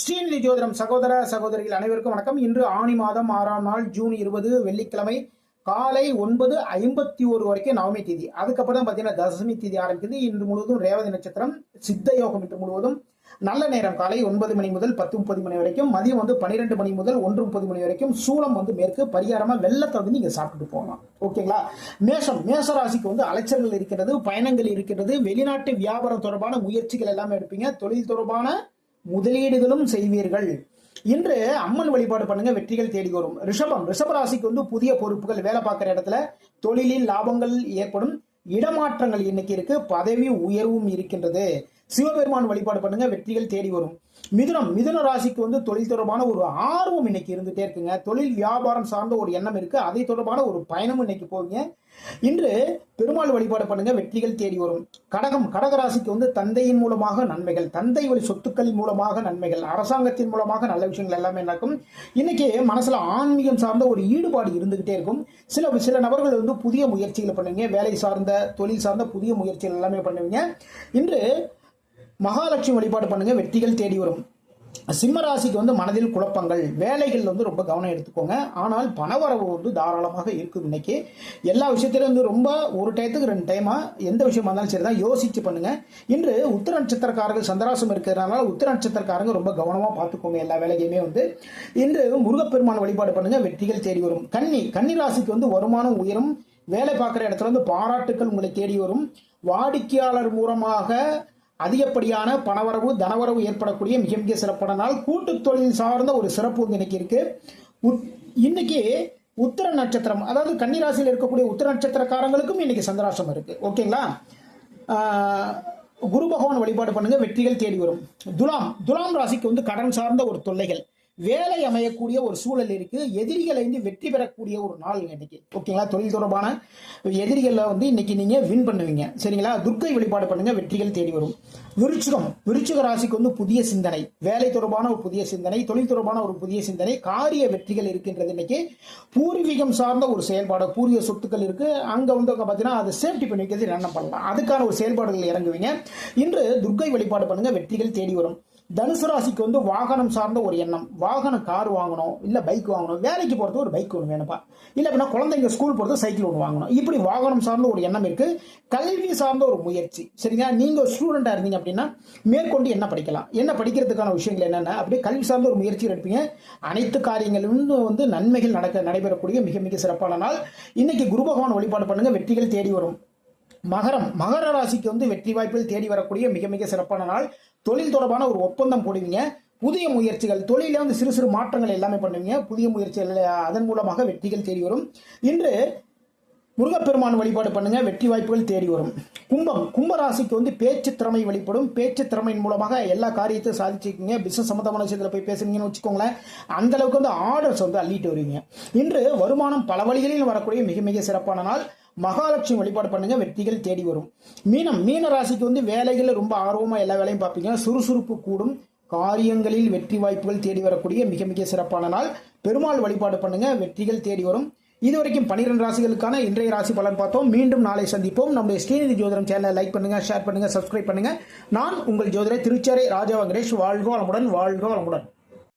ஸ்ரீநிதி ஜோதிடம் சகோதர சகோதரிகள் அனைவருக்கும் வணக்கம். இன்று ஆணி மாதம் ஆறாம் நாள் ஜூன் இருபது வெள்ளிக்கிழமை காலை ஒன்பது ஐம்பத்தி ஒரு வரைக்கும் நவமி தேதி. அதுக்கப்புறம் தான் பார்த்தீங்கன்னா தசமி தேதி ஆரம்பிக்குது. இன்று முழுவதும் ரேவதி நட்சத்திரம் சித்த யோகம் இன்று முழுவதும். நல்ல நேரம் காலை ஒன்பது மணி முதல் பத்து முப்பது மணி வரைக்கும். மதியம் வந்து பன்னிரெண்டு மணி முதல் ஒன்று முப்பது மணி வரைக்கும். சூளம் வந்து மேற்கு பரிகாரமா வெள்ளத்தை வந்து நீங்க சாப்பிட்டுட்டு போகலாம். ஓகேங்களா? மேஷம் மேசராசிக்கு வந்து அலைச்சல்கள் இருக்கிறது பயணங்கள் இருக்கிறது வெளிநாட்டு வியாபாரம் தொடர்பான முயற்சிகள் எல்லாமே எடுப்பீங்க. தொழில் தொடர்பான முதலீடுகளும் செய்வீர்கள். இன்று அம்மன் வழிபாடு பண்ணுங்க வெற்றிகள் தேடி வரும். ரிஷபம் ரிஷப ராசிக்கு வந்து புதிய பொறுப்புகள் வேலை பார்க்குற இடத்துல தொழிலில் லாபங்கள் ஏற்படும் இடமாற்றங்கள் இன்னைக்கு இருக்கு பதவி உயர்வும் இருக்கின்றது. சிவபெருமான் வழிபாடு பண்ணுங்க வெற்றிகள் தேடி வரும். மிதுனம் மிதுன ராசிக்கு வந்து தொழில் தொடர்பான ஒரு ஆர்வம் இன்னைக்கு இருந்துட்டே இருக்குங்க. தொழில் வியாபாரம் சார்ந்த ஒரு எண்ணம் இருக்கு. அதை தொடர்பான ஒரு பயணமும் இன்னைக்கு போவீங்க இன்று பெருமாள் வழிபாடு பண்ணுங்க வெற்றிகள் தேடி வரும். கடகம் கடக ராசிக்கு வந்து தந்தையின் மூலமாக நன்மைகள் தந்தை வழி சொத்துக்களின் மூலமாக நன்மைகள் அரசாங்கத்தின் மூலமாக நல்ல விஷயங்கள் எல்லாமே நடக்கும். இன்னைக்கு மனசுல ஆன்மீகம் சார்ந்த ஒரு ஈடுபாடு இருந்துகிட்டே இருக்கும். சில சில நபர்கள் வந்து புதிய முயற்சிகளை பண்ணுவீங்க. வேலை சார்ந்த தொழில் சார்ந்த புதிய முயற்சிகள் எல்லாமே பண்ணுவீங்க. இன்று மகாலட்சுமி வழிபாடு பண்ணுங்க வெற்றிகள் தேடி வரும். சிம்ம ராசிக்கு வந்து மனதில் குழப்பங்கள் வேலைகள் வந்து ரொம்ப கவனம் எடுத்துக்கோங்க. ஆனால் பணவரவு வந்து தாராளமாக இருக்கும் இன்னைக்கு. எல்லா விஷயத்திலும் வந்து ரொம்ப ஒரு டயத்துக்கு ரெண்டு டைமா எந்த விஷயமா இருந்தாலும் சரி தான் யோசிச்சு பண்ணுங்க. இன்று உத்தர நட்சத்திரக்காரர்கள் சந்திராசம் இருக்கிறதுனால உத்தர நட்சத்திரக்காரங்க ரொம்ப கவனமா பார்த்துக்கோங்க எல்லா வேலையுமே வந்து. இன்று முருகப்பெருமான் வழிபாடு பண்ணுங்க வெற்றிகள் தேடி வரும். கன்னி கன்னி ராசிக்கு வந்து வருமானம் உயரும். வேலை பார்க்குற இடத்துல வந்து பாராட்டுக்கள் உங்களை தேடி வரும். வாடிக்கையாளர் மூலமாக அதிகப்படியான பணவரவு தனவரவு ஏற்படக்கூடிய மிக மிக சிறப்பான நாள். கூட்டு தொழில் சார்ந்த ஒரு சிறப்பு வந்து இன்னைக்கு இருக்கு. உத்- இன்னைக்கு உத்தர நட்சத்திரம் அதாவது கன்னிராசியில் இருக்கக்கூடிய உத்தர நட்சத்திரக்காரங்களுக்கும் இன்னைக்கு சந்திராசம் இருக்கு. ஓகேங்களா? குரு பகவான் வழிபாடு பண்ணுங்க. வெற்றிகள் தேடி வரும். துலாம் துலாம் ராசிக்கு வந்து கடன் சார்ந்த ஒரு தொல்லைகள். வேலை அமையக்கூடிய ஒரு சூழல் இருக்கு. எதிரிகளை வந்து வெற்றி பெறக்கூடிய ஒரு நாள் இன்னைக்கு. ஓகேங்களா? தொழில் தொடர்பான எதிரிகளை வந்து இன்னைக்கு நீங்க வின் பண்ணுவீங்க. சரிங்களா? துர்க்கை வழிபாடு பண்ணுங்க. வெற்றிகள் தேடி வரும். விருச்சிகம். விருச்சிக ராசிக்கு வந்து புதிய சிந்தனை. வேலை தொடர்பான ஒரு புதிய சிந்தனை தொழில் தொடர்பான ஒரு புதிய சிந்தனை காரிய வெற்றிகள் இருக்கின்றது இன்னைக்கு. பூர்வீகம் சார்ந்த ஒரு செயல்பாடு பூர்வீக சொத்துக்கள் இருக்கு. அங்க வந்து பாத்தீங்கன்னா அதை சேஃப்டி பண்ணி வைக்கிறது என்ன பண்ணலாம். அதுக்கான ஒரு செயல்பாடுகள் இறங்குவீங்க. இன்று துர்க்கை வழிபாடு பண்ணுங்க. வெற்றிகள் தேடி வரும். தனுசு ராசிக்கு வந்து வாகனம் சார்ந்த ஒரு எண்ணம். வாகனம் கார் வாங்கணும் இல்லை பைக் வாங்கணும். வேலைக்கு போகிறது ஒரு பைக் ஒன்று வேணும்ப்பா. இல்லை அப்படின்னா குழந்தைங்க ஸ்கூல் போகிறது சைக்கிள் ஒன்று வாங்கணும். இப்படி வாகனம் சார்ந்த ஒரு எண்ணம் இருக்குது கல்வி சார்ந்த ஒரு முயற்சி. சரிங்களா? நீங்கள் ஸ்டூடெண்ட்டாக இருந்தீங்க அப்படின்னா மேற்கொண்டு என்ன படிக்கலாம்? என்ன படிக்கிறதுக்கான விஷயங்கள் என்னென்ன? அப்படியே கல்வி சார்ந்த ஒரு முயற்சி எடுப்பீங்க அனைத்து காரியங்களும் வந்து நன்மைகள் நடக்க நடைபெறக்கூடிய மிக மிக சிறப்பான நாள். இன்னைக்கு குரு பகவான் வழிபாடு பண்ணுங்கள் வெற்றிகள் தேடி வரும். மகரம் மகர ராசிக்கு வந்து வெற்றி வாய்ப்பில் தேடி வரக்கூடிய மிக மிக சிறப்பான நாள். தொழில் தொடர்பான ஒரு ஒப்பந்தம் போடுவீங்க. புதிய முயற்சிகள் தொழிலில் வந்து சிறு சிறு மாற்றங்கள் எல்லாமே பண்ணுவீங்க. புதிய முயற்சிகள் அதன் மூலமாக வெற்றிகள் தேடி வரும். இன்று முருகப்பெருமான் வழிபாடு பண்ணுங்க வெற்றி வாய்ப்புகள் தேடி வரும். கும்பம் கும்ப ராசிக்கு வந்து பேச்சு திறமை வெளிப்படும். பேச்சு திறமையின் மூலமாக எல்லா காரியத்தையும் சாதிச்சிருக்கீங்க பிசினஸ் சம்மந்தமான விஷயத்தில் போய் பேசுறீங்கன்னு வச்சுக்கோங்களேன். அந்த அளவுக்கு வந்து ஆர்டர்ஸ் வந்து அள்ளிட்டு வருவீங்க. இன்று வருமானம் பல வழிகளில் வரக்கூடிய மிக மிக சிறப்பான நாள். மகாலட்சுமி வழிபாடு பண்ணுங்க வெற்றிகள் தேடி வரும். மீனம் மீன ராசிக்கு வந்து வேலைகள் ரொம்ப ஆர்வமா எல்லா வேலையும் பார்ப்பீங்க. சுறுசுறுப்பு கூடும். காரியங்களில் வெற்றி வாய்ப்புகள் தேடி வரக்கூடிய மிக மிக சிறப்பான நாள். பெருமாள் வழிபாடு பண்ணுங்க வெற்றிகள் தேடி வரும். இதுவரைக்கும் பன்னிரெண்டு ராசிகளுக்கான இன்றைய ராசி பலன் பார்த்தோம். மீண்டும் நாளை சந்திப்போம். நம்முடைய ஸ்ரீநிதி ஜோதிடம் சேனலை லைக் பண்ணுங்க ஷேர் பண்ணுங்க சப்ஸ்கிரைப் பண்ணுங்க. நான் உங்கள் ஜோதிடர் திருச்சாரை ராஜா வெங்கடேஷ் வாழ்க வளமுடன் வாழ்க வளமுடன்.